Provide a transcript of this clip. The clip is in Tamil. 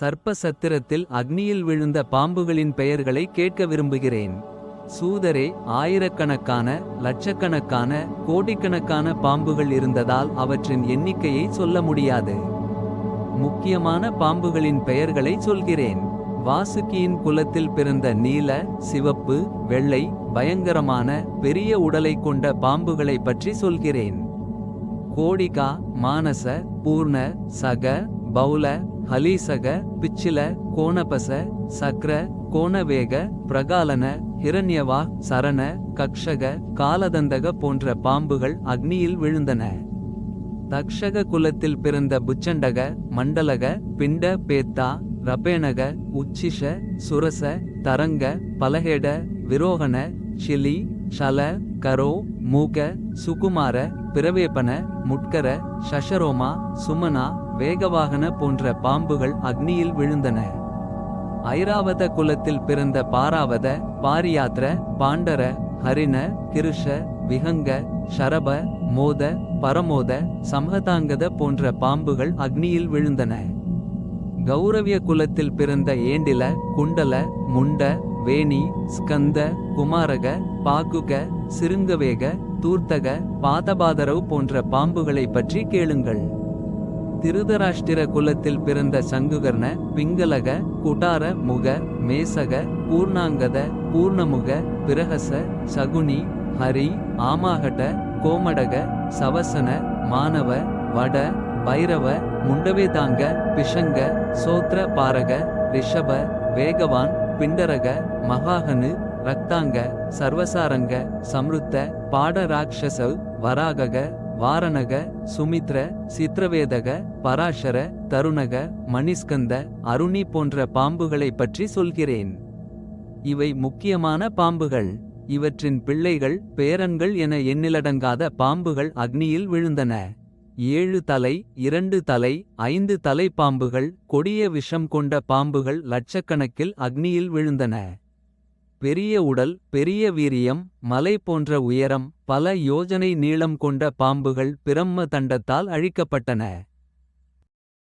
சர்ப்ப சத்திரத்தில் அக்னியில் விழுந்த பாம்புகளின் பெயர்களை கேட்க விரும்புகிறேன். சூதரே ஆயிரக்கணக்கான லட்சக்கணக்கான கோடிக்கணக்கான பாம்புகள் இருந்ததால் அவற்றின் எண்ணிக்கையை சொல்ல முடியாது. முக்கியமான பாம்புகளின் பெயர்களை சொல்கிறேன். வாசுகியின் குலத்தில் பிறந்த நீல சிவப்பு வெள்ளை பயங்கரமான பெரிய உடலை கொண்ட பாம்புகளை பற்றி சொல்கிறேன். கோடிகா மானச பூர்ண சக பௌல ஹலீசக பிச்சில கோணபச சக்ர கோணவேக பிரகாலன ஹிரண்யவா சரண கக்ஷக காலதந்தக போன்ற பாம்புகள் அக்னியில் விழுந்தன. தக்ஷக குலத்தில் பிறந்த புச்சண்டக மண்டலக பிண்ட பேத்தா ரபேணக உச்சிஷ சுரச தரங்க பலஹேட விரோகண ஷிலி ஷல கரோ மூக சுகுமார பிரவேபன முட்கர ஷஷரோமா சுமனா வேகவாகன போன்ற பாம்புகள் அக்னியில் விழுந்தன. ஐராவத குலத்தில் பிறந்த பாராவத பாரியாத்ர பாண்டர ஹரிண கிருஷ விஹங்க ஷரப மோத பரமோத சம்ஹதாங்கத போன்ற பாம்புகள் அக்னியில் விழுந்தன. கௌரவிய குலத்தில் பிறந்த ஏண்டில குண்டல முண்ட வேணி ஸ்கந்த குமாரக பாகுக சிருங்கவேக தூர்த்தக பாதபாதரவு போன்ற பாம்புகளை பற்றி கேளுங்கள். திருதராஷ்டிர குலத்தில் பிறந்த சங்குகர்ண பிங்களக குடார முக மேசக பூர்ணாங்கத பூர்ணமுக பிரஹச சகுனி ஹரி ஆமாகட கோமடக சவசன மானவ வட பைரவ முண்டவேதாங்க பிஷங்க சோத்ர பாரக ரிஷப வேகவான் பிண்டரக மகாகனு ரக்தாங்க சர்வசாரங்க சம்ருத்த பாடராக்ஷசவ் வராகக வாரணக சுமித்ர சித்ரவேதக பராஷர தருணக மணிஸ்கந்த அருணி போன்ற பாம்புகளை பற்றி சொல்கிறேன். இவை முக்கியமான பாம்புகள். இவற்றின் பிள்ளைகள் பேரன்கள் என எண்ணிலடங்காத பாம்புகள் அக்னியில் விழுந்தன. ஏழு தலை இரண்டு தலை ஐந்து தலை பாம்புகள் கொடிய விஷம் கொண்ட பாம்புகள் லட்சக்கணக்கில் அக்னியில் விழுந்தன. பெரிய உடல் பெரிய வீரியம் மலை போன்ற உயரம் பல யோஜனை நீளம் கொண்ட பாம்புகள் பிரம்ம தண்டத்தால் அழிக்கப்பட்டன.